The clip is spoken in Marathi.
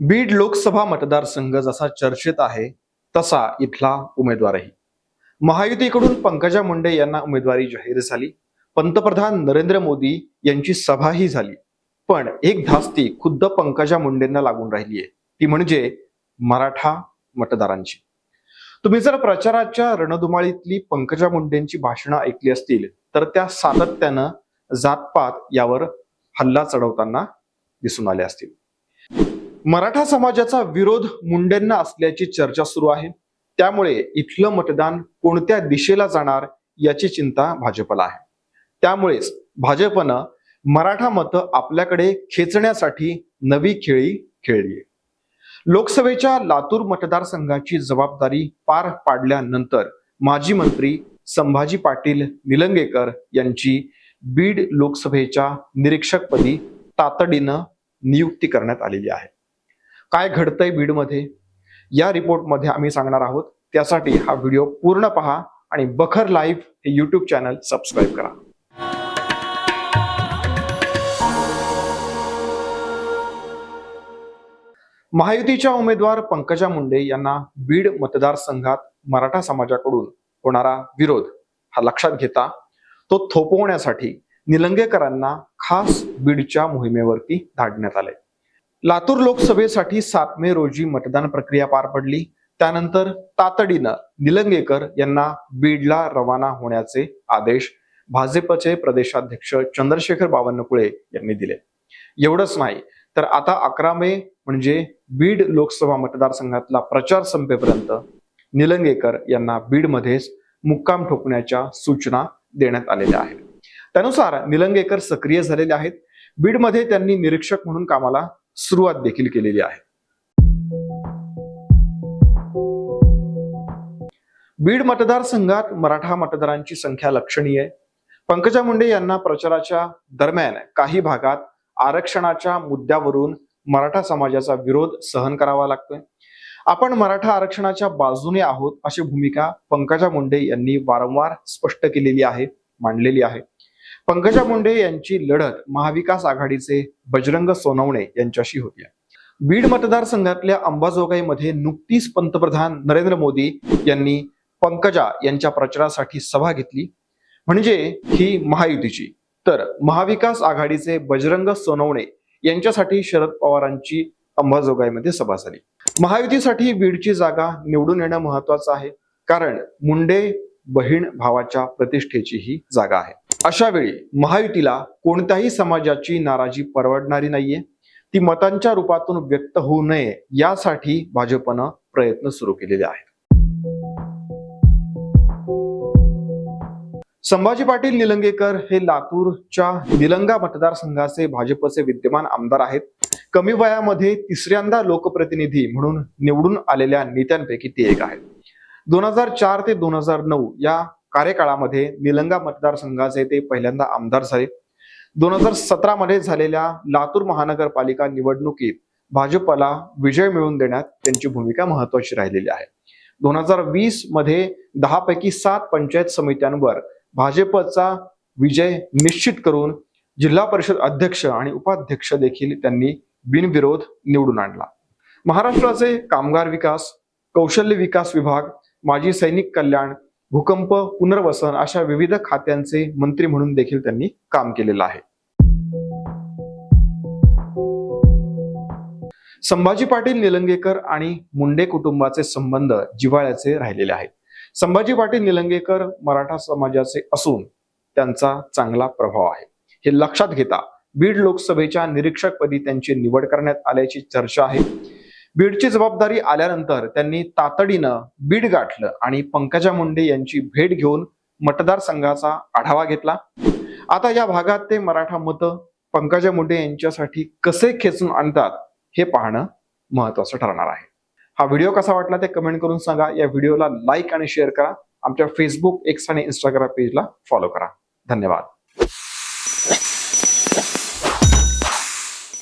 बीड लोकसभा मतदारसंघ जसा चर्चेत आहे तसा इथला उमेदवारही. महायुतीकडून पंकजा मुंडे यांना उमेदवारी जाहीर झाली. पंतप्रधान नरेंद्र मोदी यांची सभाही झाली. पण एक धास्ती खुद्द पंकजा मुंडेंना लागून राहिली आहे. ती म्हणजे मराठा मतदारांची. तुम्ही जर प्रचाराच्या रणधुमाळीतली पंकजा मुंडेंची भाषणं ऐकली असतील तर त्या सातत्यानं जातपात यावर हल्ला चढवताना दिसून आले असतील. मराठा समाजाचा विरोध मुंडेंना असल्याची चर्चा सुरू आहे. त्यामुळे इथलं मतदान कोणत्या दिशेला जाणार याची चिंता भाजपला आहे. त्यामुळेच भाजपनं मराठा मतं आपल्याकडे खेचण्यासाठी नवी खेळी खेळली लोकसभेच्या लातूर मतदारसंघाची जबाबदारी पार पाडल्यानंतर माजी मंत्री संभाजी पाटील निलंगेकर यांची बीड लोकसभेच्या निरीक्षकपदी तातडीनं नियुक्ती करण्यात आलेली आहे. काय घडतंय बीडमध्ये? या रिपोर्टमध्ये आम्ही सांगणार आहोत. त्यासाठी हा व्हिडिओ पूर्ण पहा आणि बखर लाईव्ह हे यूट्यूब चॅनल सबस्क्राईब करा. महायुतीच्या उमेदवार पंकजा मुंडे यांना बीड मतदारसंघात मराठा समाजाकडून होणारा विरोध हा लक्षात घेता तो थोपवण्यासाठी निलंगेकरांना खास बीडच्या मोहिमेवरती धाडण्यात आले लातूर लोकसभेसाठी सात मे रोजी मतदान प्रक्रिया पार पडली. त्यानंतर तातडीनं निलंगेकर यांना बीडला रवाना होण्याचे आदेश भाजपचे प्रदेशाध्यक्ष चंद्रशेखर बावनकुळे यांनी दिले. एवढंच नाही तर आता अकरा मे म्हणजे बीड लोकसभा मतदारसंघातला प्रचार संपेपर्यंत निलंगेकर यांना बीडमध्येच मुक्काम ठोकण्याच्या सूचना देण्यात आलेल्या आहेत. त्यानुसार निलंगेकर सक्रिय झालेले आहेत. बीडमध्ये त्यांनी निरीक्षक म्हणून कामाला सुरुवात देखील केलेली आहे. बीड मतदारसंघात मराठा मतदारांची संख्या लक्षणीय आहे. पंकजा मुंडे यांना प्रचाराच्या दरम्यान काही भागात आरक्षणाच्या मुद्द्यावरून मराठा समाजाचा विरोध सहन करावा लागतोय. आपण मराठा आरक्षणाच्या बाजूने आहोत अशी भूमिका पंकजा मुंडे यांनी वारंवार स्पष्ट केलेली आहे मांडलेली आहे. पंकजा मुंडे यांची लढत महाविकास आघाडीचे बजरंग सोनवणे यांच्याशी होती. बीड मतदारसंघातल्या अंबाजोगाईमध्ये नुकतीच पंतप्रधान नरेंद्र मोदी यांनी पंकजा यांच्या प्रचारासाठी सभा घेतली. म्हणजे ही महायुतीची. तर महाविकास आघाडीचे बजरंग सोनवणे यांच्यासाठी शरद पवारांची अंबाजोगाईमध्ये सभा झाली. महायुतीसाठी बीडची जागा निवडून येणं महत्वाचं आहे. कारण मुंडे बहीण भावाच्या प्रतिष्ठेची ही जागा आहे. अशा वेळी महायुतीला कोणत्याही समाजाची नाराजी परवडणारी नाहीये. ती मतांच्या रूपातून व्यक्त होऊ नये यासाठी भाजपनं प्रयत्न सुरू केलेले आहेत. संभाजी पाटील निलंगेकर हे लातूरच्या निलंगा मतदारसंघाचे भाजपचे विद्यमान आमदार आहेत. कमी वयामध्ये तिसऱ्यांदा लोकप्रतिनिधी म्हणून निवडून आलेल्या नेत्यांपैकी ते एक आहेत. दोन हजार चार ते दोन हजार नऊ या कार्यकाळामध्ये निलंगा मतदारसंघाचे ते पहिल्यांदा आमदार झाले. दोन हजार सतरा मध्ये झालेल्या लातूर महानगरपालिका निवडणुकीत भाजपला विजय मिळवून देण्यात त्यांची भूमिका महत्वाची राहिलेली आहे. दोन हजार वीसमध्ये दहा पैकी सात पंचायत समित्यांवर भाजपचा विजय निश्चित करून जिल्हा परिषद अध्यक्ष आणि उपाध्यक्ष देखील त्यांनी बिनविरोध निवडून आणला. महाराष्ट्राचे कामगार विकास कौशल्य विकास विभाग माजी सैनिक कल्याण भूकंप पुनर्वसन अशा विविध खात्यांचे मंत्री म्हणून देखील त्यांनी काम केलेलं आहे. संभाजी पाटील निलंगेकर आणि मुंडे कुटुंबाचे संबंध जिव्हाळ्याचे राहिलेले आहेत. संभाजी पाटील निलंगेकर मराठा समाजाचे असून त्यांचा चांगला प्रभाव आहे. हे लक्षात घेता बीड लोकसभेच्या निरीक्षकपदी त्यांची निवड करण्यात आल्याची चर्चा आहे. बीडची जबाबदारी आल्यानंतर त्यांनी तातडीनं बीड गाठलं आणि पंकजा मुंडे यांची भेट घेऊन मतदारसंघाचा आढावा घेतला. आता या भागात ते मराठा मतं पंकजा मुंडे यांच्यासाठी कसे खेचून आणतात हे पाहणं महत्वाचं ठरणार आहे. हा व्हिडिओ कसा वाटला ते कमेंट करून सांगा. या व्हिडिओला लाईक आणि शेअर करा. आमच्या फेसबुक एक्स आणि इंस्टाग्राम पेजला फॉलो करा. धन्यवाद.